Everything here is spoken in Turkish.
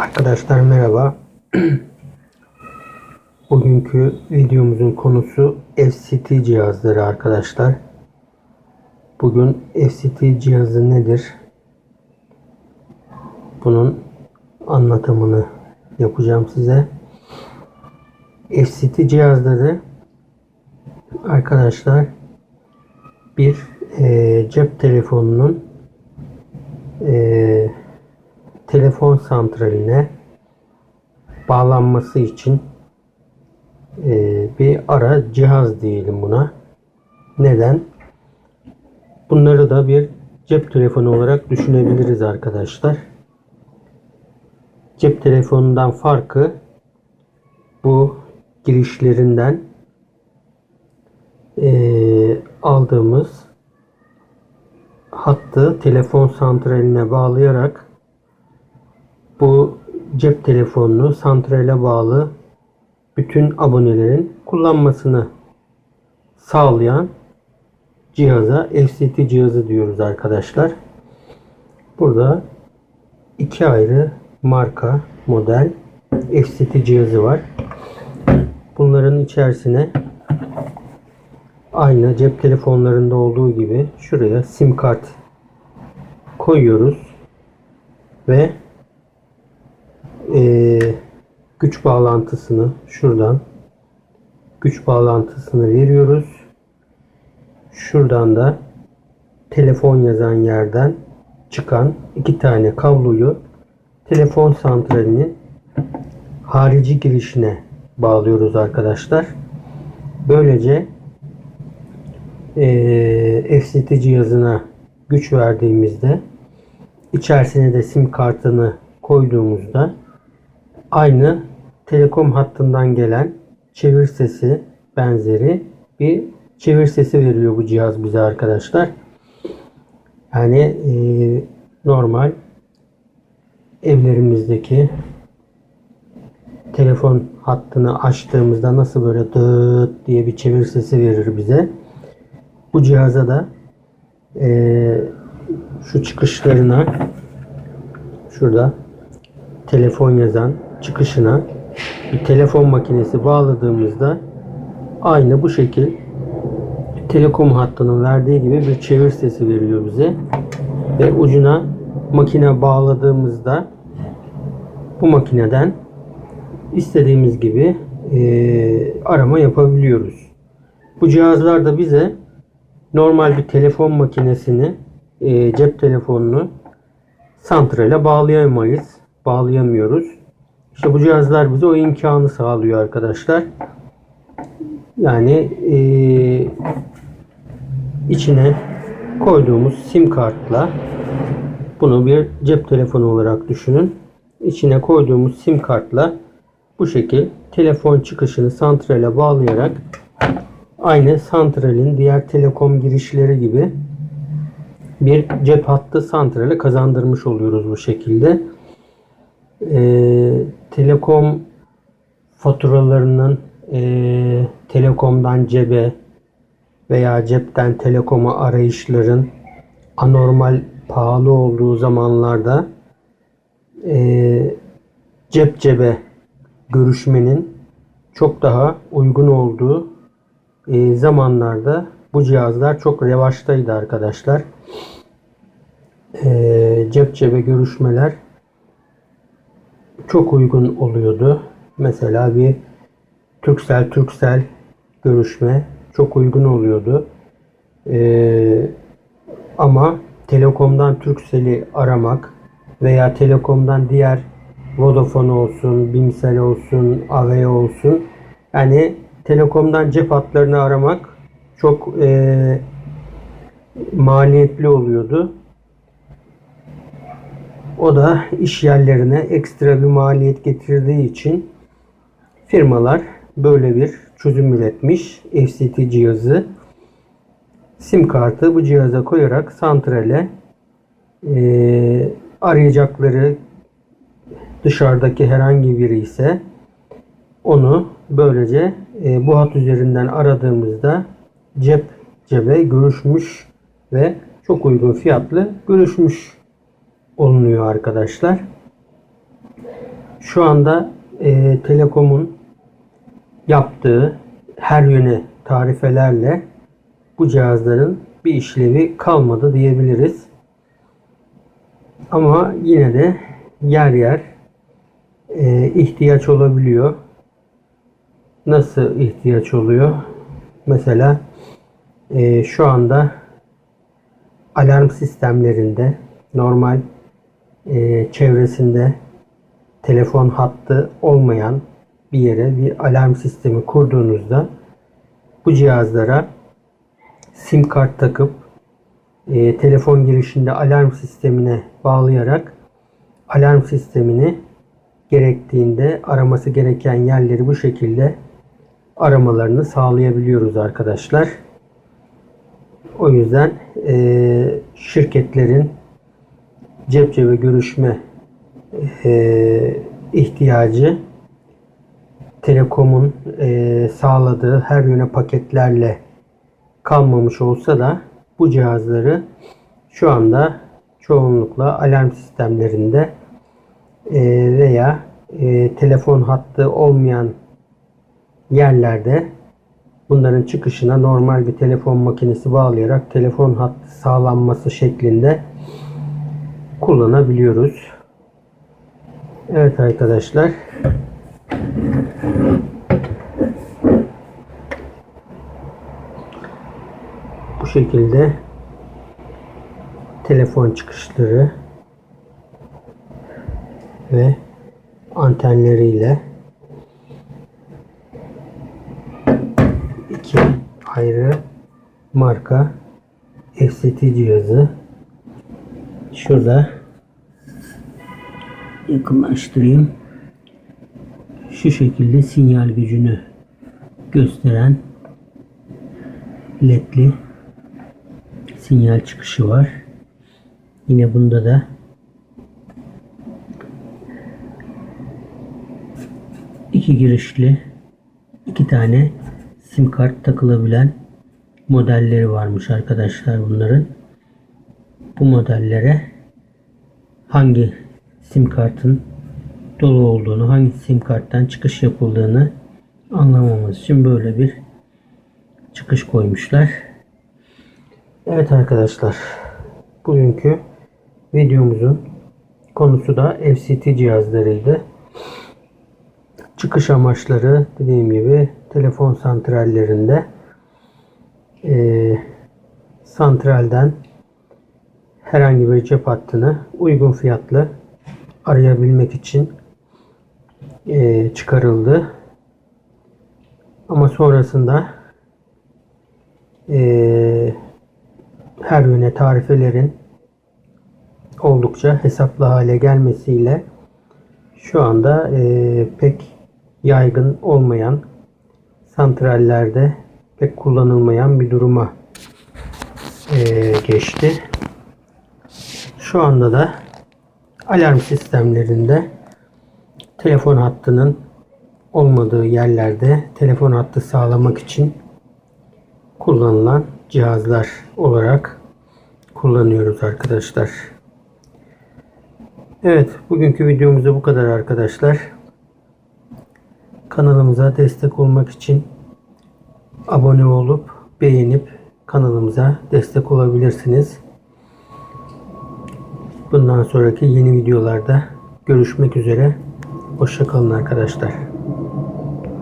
Arkadaşlar merhaba. Bugünkü videomuzun konusu FCT cihazları arkadaşlar. Bugün FCT cihazı nedir? Bunun anlatımını yapacağım size. FCT cihazları arkadaşlar bir eee, cep telefonunun eee telefon santraline bağlanması için e, bir ara cihaz diyelim buna. Neden? Bunları da bir cep telefonu olarak düşünebiliriz arkadaşlar. Cep telefonundan farkı bu girişlerinden e, aldığımız hattı telefon santraline bağlayarak bu cep telefonunu santrale bağlı bütün abonelerin kullanmasını sağlayan cihaza FCT cihazı diyoruz arkadaşlar. Burada iki ayrı marka model FCT cihazı var. Bunların içerisine aynı cep telefonlarında olduğu gibi şuraya sim kart koyuyoruz ve ee, güç bağlantısını şuradan güç bağlantısını veriyoruz. Şuradan da telefon yazan yerden çıkan iki tane kabloyu telefon santralinin harici girişine bağlıyoruz arkadaşlar. Böylece eee FCT cihazına güç verdiğimizde içerisine de sim kartını koyduğumuzda aynı telekom hattından gelen çevir sesi benzeri bir çevir sesi veriyor bu cihaz bize arkadaşlar. Yani e, normal evlerimizdeki telefon hattını açtığımızda nasıl böyle dıt diye bir çevir sesi verir bize. Bu cihaza da e, şu çıkışlarına şurada telefon yazan çıkışına bir telefon makinesi bağladığımızda aynı bu şekil telekom hattının verdiği gibi bir çevir sesi veriyor bize ve ucuna makine bağladığımızda bu makineden istediğimiz gibi e, arama yapabiliyoruz. Bu cihazlar da bize normal bir telefon makinesini e, cep telefonunu santrale bağlayamayız. Bağlayamıyoruz. İşte bu cihazlar bize o imkanı sağlıyor arkadaşlar. Yani e, içine koyduğumuz sim kartla bunu bir cep telefonu olarak düşünün. İçine koyduğumuz sim kartla bu şekil telefon çıkışını santrale bağlayarak aynı santralin diğer telekom girişleri gibi bir cep hattı santrale kazandırmış oluyoruz bu şekilde. Ee, telekom faturalarının e, telekomdan cebe veya cepten telekoma arayışların anormal pahalı olduğu zamanlarda e, cep cebe görüşmenin çok daha uygun olduğu e, zamanlarda bu cihazlar çok revaçtaydı arkadaşlar. E, cep cebe görüşmeler çok uygun oluyordu. Mesela bir Türksel Türksel görüşme çok uygun oluyordu. E, ama Telekom'dan Turkcell'i aramak veya Telekom'dan diğer Vodafone olsun, Bimsel olsun, Avea olsun yani Telekom'dan cep hatlarını aramak çok e, maliyetli oluyordu. O da iş yerlerine ekstra bir maliyet getirdiği için firmalar böyle bir çözüm üretmiş. FCT cihazı sim kartı bu cihaza koyarak santrale e, arayacakları dışarıdaki herhangi biri ise onu böylece e, bu hat üzerinden aradığımızda cep cebe görüşmüş ve çok uygun fiyatlı görüşmüş olunuyor arkadaşlar. Şu anda e, Telekom'un yaptığı her yöne tarifelerle bu cihazların bir işlevi kalmadı diyebiliriz. Ama yine de yer yer e, ihtiyaç olabiliyor. Nasıl ihtiyaç oluyor? Mesela e, şu anda alarm sistemlerinde normal e, çevresinde telefon hattı olmayan bir yere bir alarm sistemi kurduğunuzda bu cihazlara sim kart takıp e, telefon girişinde alarm sistemine bağlayarak alarm sistemini gerektiğinde araması gereken yerleri bu şekilde aramalarını sağlayabiliyoruz arkadaşlar. O yüzden e, şirketlerin cep cebe görüşme e, ihtiyacı Telekom'un e, sağladığı her yöne paketlerle kalmamış olsa da bu cihazları şu anda çoğunlukla alarm sistemlerinde e, veya e, telefon hattı olmayan yerlerde bunların çıkışına normal bir telefon makinesi bağlayarak telefon hattı sağlanması şeklinde kullanabiliyoruz. Evet arkadaşlar. Bu şekilde telefon çıkışları ve antenleriyle iki ayrı marka FCT cihazı şurada yakınlaştırayım şu şekilde sinyal gücünü gösteren ledli sinyal çıkışı var. Yine bunda da iki girişli iki tane sim kart takılabilen modelleri varmış arkadaşlar bunların. Bu modellere hangi sim kartın dolu olduğunu, hangi sim karttan çıkış yapıldığını anlamamız için böyle bir çıkış koymuşlar. Evet arkadaşlar. Bugünkü videomuzun konusu da FCT cihazlarıydı. Çıkış amaçları dediğim gibi telefon santrallerinde e, santralden herhangi bir cep hattını uygun fiyatlı arayabilmek için e, çıkarıldı. Ama sonrasında e, her yöne tarifelerin oldukça hesaplı hale gelmesiyle şu anda e, pek yaygın olmayan santrallerde pek kullanılmayan bir duruma geçti. Şu anda da alarm sistemlerinde telefon hattının olmadığı yerlerde telefon hattı sağlamak için kullanılan cihazlar olarak kullanıyoruz arkadaşlar. Evet bugünkü videomuzda bu kadar arkadaşlar. Kanalımıza destek olmak için abone olup beğenip kanalımıza destek olabilirsiniz. Bundan sonraki yeni videolarda görüşmek üzere. Hoşçakalın arkadaşlar.